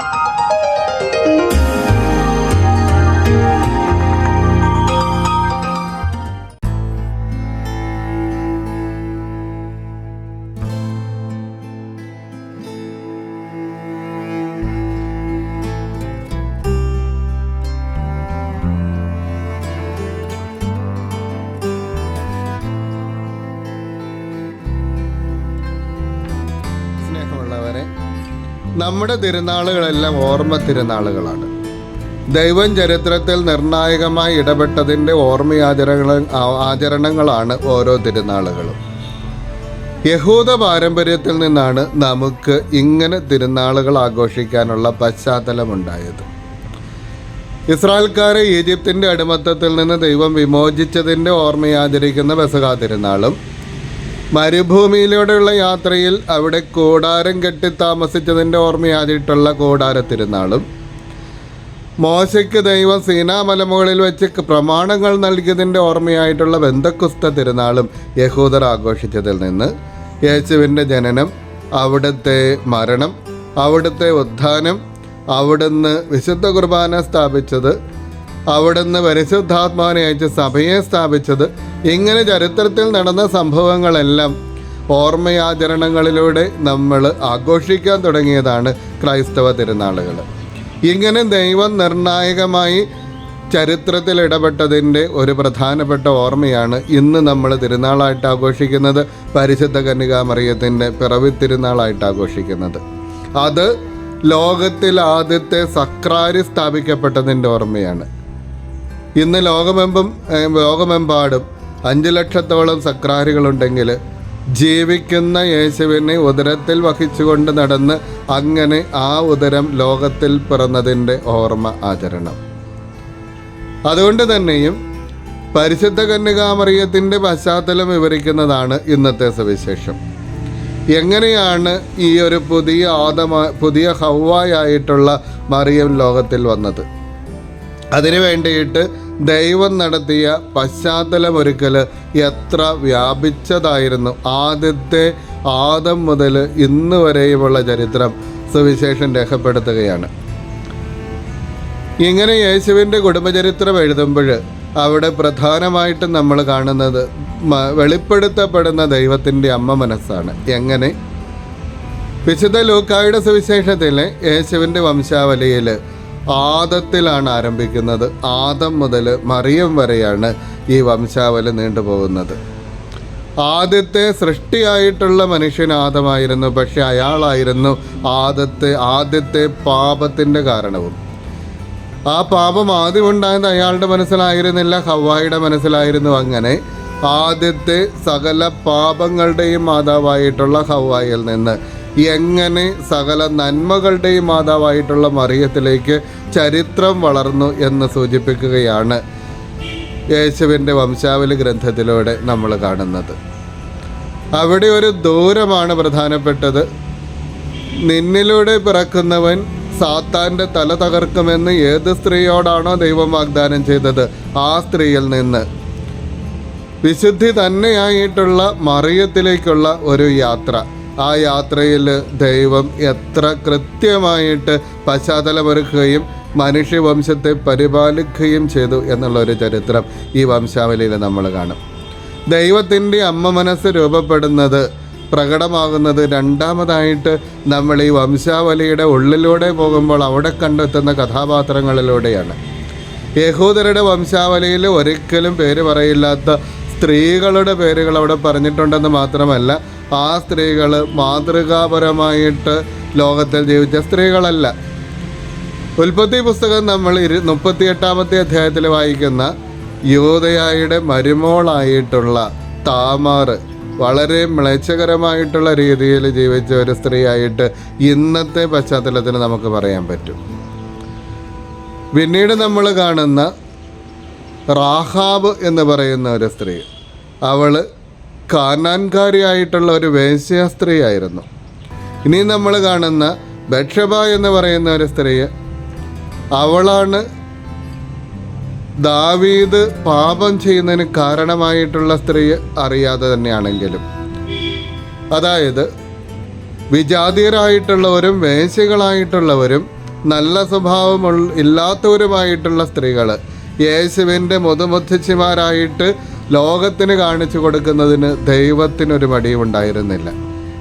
you നമ്മുടെ തിരുനാളുകളെല്ലാം ഓർമ്മ തിരുനാളുകളാണ്. ദൈവം ചരിത്രത്തിൽ നിർണായകമായി ഇടപെട്ടതിന്റെ ഓർമ്മയാചരണ ആചരണങ്ങളാണ് ഓരോ തിരുനാളുകളും. യഹൂദ പാരമ്പര്യത്തിൽ നിന്നാണ് നമുക്ക് ഇങ്ങനെ തിരുനാളുകൾ ആഘോഷിക്കാനുള്ള പശ്ചാത്തലമുണ്ടായത്. ഇസ്രായേൽക്കാരെ ഈജിപ്തിന്റെ അടിമത്തത്തിൽ നിന്ന് ദൈവം വിമോചിച്ചതിന്റെ ഓർമ്മയാചരിക്കുന്ന ബസകാ തിരുനാളും മരുഭൂമിയിലൂടെയുള്ള യാത്രയിൽ അവിടെ കൂടാരം കെട്ടി താമസിച്ചതിന്റെ ഓർമ്മയായിട്ടുള്ള കൂടാര തിരുനാളും. മോശയ്ക്ക് ദൈവം സീനാമലമുകളിൽ വെച്ച് പ്രമാണങ്ങൾ നൽകിയതിന്റെ ഓർമ്മയായിട്ടുള്ള ബന്ധക്കുസ്ത തിരുനാളും യഹൂദർ ആഘോഷിച്ചതിൽ നിന്ന് യേശുവിന്റെ ജനനം അവിടുത്തെ മരണം അവിടുത്തെ ഉത്ഥാനം അവിടുന്ന് വിശുദ്ധ കുർബാന സ്ഥാപിച്ചത് അവിടുന്ന് പരിശുദ്ധാത്മാവിനെ അയച്ച് സഭയെ സ്ഥാപിച്ചത് ഇങ്ങനെ ചരിത്രത്തിൽ നടന്ന സംഭവങ്ങളെല്ലാം ഓർമ്മയാചരണങ്ങളിലൂടെ നമ്മൾ ആഘോഷിക്കാൻ തുടങ്ങിയതാണ് ക്രൈസ്തവ തിരുനാളുകൾ. ഇങ്ങനെ ദൈവം നിർണായകമായി ചരിത്രത്തിൽ ഇടപെട്ടതിന്റെ ഒരു പ്രധാനപ്പെട്ട ഓർമ്മയാണ് ഇന്ന് നമ്മൾ തിരുനാളായിട്ട് ആഘോഷിക്കുന്നത് പരിശുദ്ധ കന്യകാമറിയത്തിന്റെ പിറവി തിരുനാളായിട്ട് ആഘോഷിക്കുന്നത്. അത് ലോകത്തിൽ ആദ്യത്തെ സക്രാരി സ്ഥാപിക്കപ്പെട്ടതിന്റെ ഓർമ്മയാണ്. ഇന്ന് ലോകമെമ്പും ലോകമെമ്പാടും അഞ്ച് ലക്ഷത്തോളം സക്രാരികളുണ്ടെങ്കിൽ ജീവിക്കുന്ന യേശുവിനെ ഉദരത്തിൽ വഹിച്ചുകൊണ്ട് നടന്ന് അങ്ങനെ ആ ഉദരം ലോകത്തിൽ പിറന്നതിന്റെ ഓർമ്മ ആചരണം. അതുകൊണ്ട് തന്നെയും പരിശുദ്ധ കന്യകാമറിയത്തിന്റെ പശ്ചാത്തലം വിവരിക്കുന്നതാണ് ഇന്നത്തെ സവിശേഷം. എങ്ങനെയാണ് ഈ ഒരു പുതിയ ആദമ പുതിയ ഹവായായിട്ടുള്ള മറിയം ലോകത്തിൽ വന്നത്? അതിനു വേണ്ടിയിട്ട് ദൈവം നടത്തിയ പശ്ചാത്തലമൊരുക്കൽ എത്ര വ്യാപിച്ചതായിരുന്നു. ആദ്യത്തെ ആദം മുതൽ ഇന്ന് വരെയുമുള്ള ചരിത്രം സുവിശേഷം രേഖപ്പെടുത്തുകയാണ്. ഇങ്ങനെ യേശുവിന്റെ കുടുംബചരിത്രം എഴുതുമ്പോൾ അവിടെ പ്രധാനമായിട്ടും നമ്മൾ കാണുന്നത് വെളിപ്പെടുത്തപ്പെടുന്ന ദൈവത്തിന്റെ അമ്മ മനസ്സാണ്. എങ്ങനെ? വിശുദ്ധ ലൂക്കായുടെ സുവിശേഷത്തിൽ യേശുവിന്റെ വംശാവലിയിൽ ആദത്തിലാണ് ആരംഭിക്കുന്നത്. ആദം മുതൽ മറിയം വരെയാണ് ഈ വംശാവലി നീണ്ടുപോകുന്നത്. ആദ്യത്തെ സൃഷ്ടിയായിട്ടുള്ള മനുഷ്യൻ ആദമായിരുന്നു പക്ഷെ അയാളായിരുന്നു ആദത്തെ ആദ്യത്തെ പാപത്തിന്റെ കാരണവും. ആ പാപം ആദ്യം ഉണ്ടായത് അയാളുടെ മനസ്സിലായിരുന്നില്ല ഹവായുടെ മനസ്സിലായിരുന്നു അങ്ങനെ. ആദ്യത്തെ സകല പാപങ്ങളുടെയും മാതാവായിട്ടുള്ള ഹവായിൽ നിന്ന് എങ്ങനെ സകല നന്മകളുടെയും മാതാവായിട്ടുള്ള മറിയത്തിലേക്ക് ചരിത്രം വളർന്നു എന്ന് സൂചിപ്പിക്കുകയാണ് യേശുവിന്റെ വംശാവലി ഗ്രന്ഥത്തിലൂടെ നമ്മൾ കാണുന്നത്. അവിടെ ഒരു ദൂരമാണ് പ്രധാനപ്പെട്ടത്. നിന്നിലൂടെ പിറക്കുന്നവൻ സാത്താന്റെ തല തകർക്കുമെന്ന് ഏത് സ്ത്രീയോടാണോ ദൈവം വാഗ്ദാനം ചെയ്തത്? ആ സ്ത്രീയിൽ നിന്ന്. വിശുദ്ധി തന്നെയായിട്ടുള്ള മറിയത്തിലേക്കുള്ള ഒരു യാത്ര. ആ യാത്രയിൽ ദൈവം എത്ര കൃത്യമായിട്ട് പശ്ചാത്തലമൊരുക്കുകയും മനുഷ്യവംശത്തെ പരിപാലിക്കുകയും ചെയ്തു എന്നുള്ള ഒരു ചരിത്രം ഈ വംശാവലിയിൽ നമ്മൾ കാണും. ദൈവത്തിന്റെ അമ്മ മനസ്സ് രൂപപ്പെടുന്നത് പ്രകടമാകുന്നത് രണ്ടാമതായിട്ട് നമ്മൾ ഈ വംശാവലിയുടെ ഉള്ളിലൂടെ പോകുമ്പോൾ അവിടെ കണ്ടെത്തുന്ന കഥാപാത്രങ്ങളിലൂടെയാണ്. യഹൂദരുടെ വംശാവലിയിൽ ഒരിക്കലും പേര് പറയില്ലാത്ത സ്ത്രീകളുടെ പേരുകൾ അവിടെ പറഞ്ഞിട്ടുണ്ടെന്ന് മാത്രമല്ല ആ സ്ത്രീകൾ മാതൃകാപരമായിട്ട് ലോകത്തിൽ ജീവിച്ച സ്ത്രീകളല്ല. ഉൽപ്പത്തി പുസ്തകം നമ്മൾ ഇരു മുപ്പത്തിയെട്ടാമത്തെ അധ്യായത്തിൽ വായിക്കുന്ന യോധയായുടെ മരുമോളായിട്ടുള്ള താമാർ വളരെ മ്ലേച്ഛകരമായിട്ടുള്ള രീതിയിൽ ജീവിച്ച ഒരു സ്ത്രീയായിട്ട് ഇന്നത്തെ പശ്ചാത്തലത്തിൽ നമുക്ക് പറയാൻ പറ്റും. പിന്നീട് നമ്മൾ കാണുന്ന റാഹാബ് എന്ന് പറയുന്ന ഒരു സ്ത്രീ. അവൾ കാനാൻകാരിയായിട്ടുള്ള ഒരു വേശ്യ സ്ത്രീയായിരുന്നു. ഇനി നമ്മൾ കാണുന്ന ബക്ഷബ എന്ന് പറയുന്ന ഒരു സ്ത്രീയെ അവളാണ് ദാവീദ് പാപം ചെയ്യുന്നതിന് കാരണമായിട്ടുള്ള സ്ത്രീ അറിയാതെ തന്നെയാണെങ്കിലും. അതായത് വിജാതീയരായിട്ടുള്ളവരും വേശ്യകളായിട്ടുള്ളവരും നല്ല സ്വഭാവം ഇല്ലാത്തവരുമായിട്ടുള്ള സ്ത്രീകൾ യേശുവിന്റെ മുതുമുത്തച്ഛിമാരായിട്ട് ലോകത്തിന് കാണിച്ചു കൊടുക്കുന്നതിന് ദൈവത്തിനൊരു മടിയും ഉണ്ടായിരുന്നില്ല.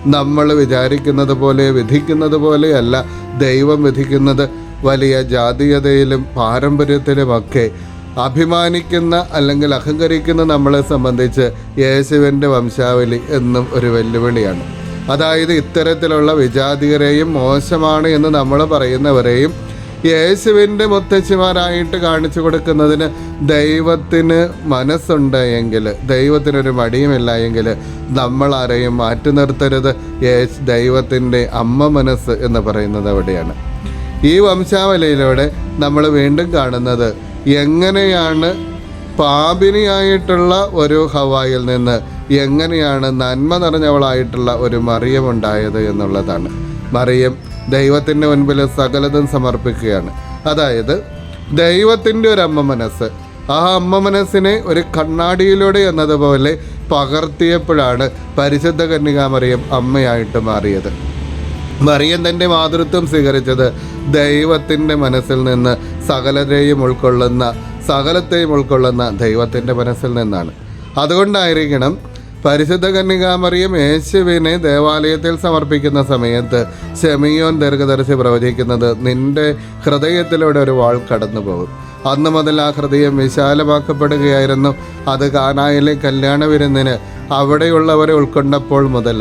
നമ്മൾ വിചാരിക്കുന്നത് പോലെ വിധിക്കുന്നത് പോലെയല്ല ദൈവം വിധിക്കുന്നത് വലിയ ജാതീയതയിലും പാരമ്പര്യത്തിലുമൊക്കെ അഭിമാനിക്കുന്ന അല്ലെങ്കിൽ അഹങ്കരിക്കുന്ന നമ്മളെ സംബന്ധിച്ച് യേശുവിന്റെ വംശാവലി എന്നും ഒരു വെല്ലുവിളിയാണ്. അതായത് ഇത്തരത്തിലുള്ള വിജാതികരെയും മോശമാണ് എന്ന് നമ്മൾ പറയുന്നവരെയും യേശുവിന്റെ മുത്തശ്ശിമാരായിട്ട് കാണിച്ചു കൊടുക്കുന്നതിന് ദൈവത്തിന് മനസ്സുണ്ട് എങ്കിൽ ദൈവത്തിനൊരു മടിയുമില്ല എങ്കിൽ നമ്മൾ ആരെയും മാറ്റി നിർത്തരുത്. യേശു ദൈവത്തിന്റെ അമ്മ മനസ്സ് എന്ന് പറയുന്നത് അവിടെയാണ്. ഈ വംശാവലിയിലൂടെ നമ്മൾ വീണ്ടും കാണുന്നത് എങ്ങനെയാണ് പാപിനിയായിട്ടുള്ള ഒരു ഹവായിൽ നിന്ന് എങ്ങനെയാണ് നന്മ നിറഞ്ഞവളായിട്ടുള്ള ഒരു മറിയം ഉണ്ടായത് എന്നുള്ളതാണ്. മറിയം ദൈവത്തിന്റെ മുൻപിൽ സകലതും സമർപ്പിക്കുകയാണ്. അതായത് ദൈവത്തിന്റെ ഒരു അമ്മ മനസ്സ്. ആ അമ്മ മനസ്സിനെ ഒരു കണ്ണാടിയിലൂടെ എന്നതുപോലെ പകർത്തിയപ്പോഴാണ് പരിശുദ്ധ കന്യകാമറിയം അമ്മയായിട്ട് മാറിയത്. മറിയം തന്റെ മാതൃത്വം സ്വീകരിച്ചത് ദൈവത്തിന്റെ മനസ്സിൽ നിന്ന് സകലരെയും ഉൾക്കൊള്ളുന്ന സകലത്തെയും ഉൾക്കൊള്ളുന്ന ദൈവത്തിന്റെ മനസ്സിൽ നിന്നാണ്. അതുകൊണ്ടായിരിക്കണം പരിശുദ്ധ കന്യകാമറിയം യേശുവിനെ ദേവാലയത്തിൽ സമർപ്പിക്കുന്ന സമയത്ത് സെമിയോൻ ദീർഘദർശി പ്രവചിക്കുന്നത് നിന്റെ ഹൃദയത്തിലൂടെ ഒരു വാൾ കടന്നു പോകും അന്ന് മുതൽ ആ ഹൃദയം വിശാലമാക്കപ്പെടുകയായിരുന്നു. അത് കാനായിലെ കല്യാണ വിരുന്നിന് അവിടെയുള്ളവരെ ഉൾക്കൊണ്ടപ്പോൾ മുതൽ.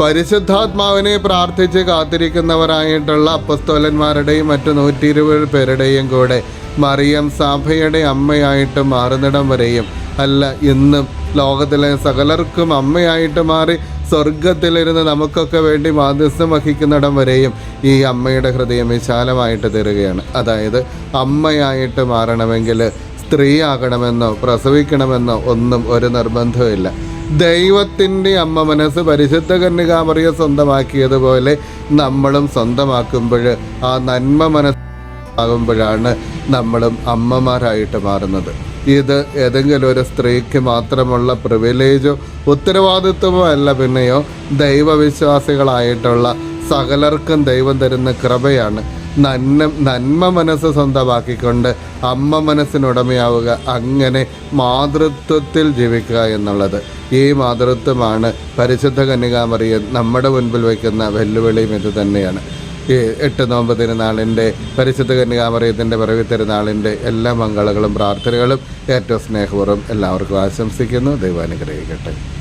പരിശുദ്ധാത്മാവിനെ പ്രാർത്ഥിച്ച് കാത്തിരിക്കുന്നവരായിട്ടുള്ള അപ്പസ്തോലന്മാരുടെയും മറ്റു നൂറ്റി ഇരുപത് പേരുടെയും കൂടെ മറിയം സഭയുടെ അമ്മയായിട്ട് മാറുന്നിടം വരെയും അല്ല ഇന്നും ലോകത്തിലെ സകലർക്കും അമ്മയായിട്ട് മാറി സ്വർഗത്തിലിരുന്ന് നമുക്കൊക്കെ വേണ്ടി മാധ്യസ്ഥം വഹിക്കുന്നിടം വരെയും ഈ അമ്മയുടെ ഹൃദയം വിശാലമായിട്ട് തീരുകയാണ്. അതായത് അമ്മയായിട്ട് മാറണമെങ്കിൽ സ്ത്രീ ആകണമെന്നോ പ്രസവിക്കണമെന്നോ ഒന്നും ഒരു നിർബന്ധമില്ല ദൈവത്തിന്റെ അമ്മ മനസ്സ് പരിശുദ്ധ കന്യകാമറിയെ സ്വന്തമാക്കിയതുപോലെ നമ്മളും സ്വന്തമാക്കുമ്പോൾ ആ നന്മ മനസ്സാകുമ്പോഴാണ് നമ്മളും അമ്മമാരായിട്ട് മാറുന്നത്. ഇത് ഏതെങ്കിലും ഒരു സ്ത്രീക്ക് മാത്രമുള്ള പ്രിവിലേജോ ഉത്തരവാദിത്വമോ അല്ല പിന്നെയോ ദൈവവിശ്വാസികളായിട്ടുള്ള സകലർക്കും ദൈവം തരുന്ന കൃപയാണ്. നന്മ നന്മ മനസ്സ് സ്വന്തമാക്കിക്കൊണ്ട് അമ്മ മനസ്സിനുടമയാവുക അങ്ങനെ മാതൃത്വത്തിൽ ജീവിക്കുക എന്നുള്ളത്. ഈ മാതൃത്വമാണ് പരിശുദ്ധ കന്യകാമറിയൻ നമ്മുടെ മുൻപിൽ വയ്ക്കുന്ന വെല്ലുവിളിയും ഇത് തന്നെയാണ് എട്ട് നോമ്പ് തിരുനാളിന്റെ പരിശുദ്ധ കന്യകാമറിയത്തിന്റെ പിറവി തിരുനാളിന്റെ എല്ലാ മംഗളങ്ങളും പ്രാർത്ഥനകളും ഏറ്റവും സ്നേഹപൂർവം എല്ലാവർക്കും ആശംസിക്കുന്നു. ദൈവാനുഗ്രഹിക്കട്ടെ.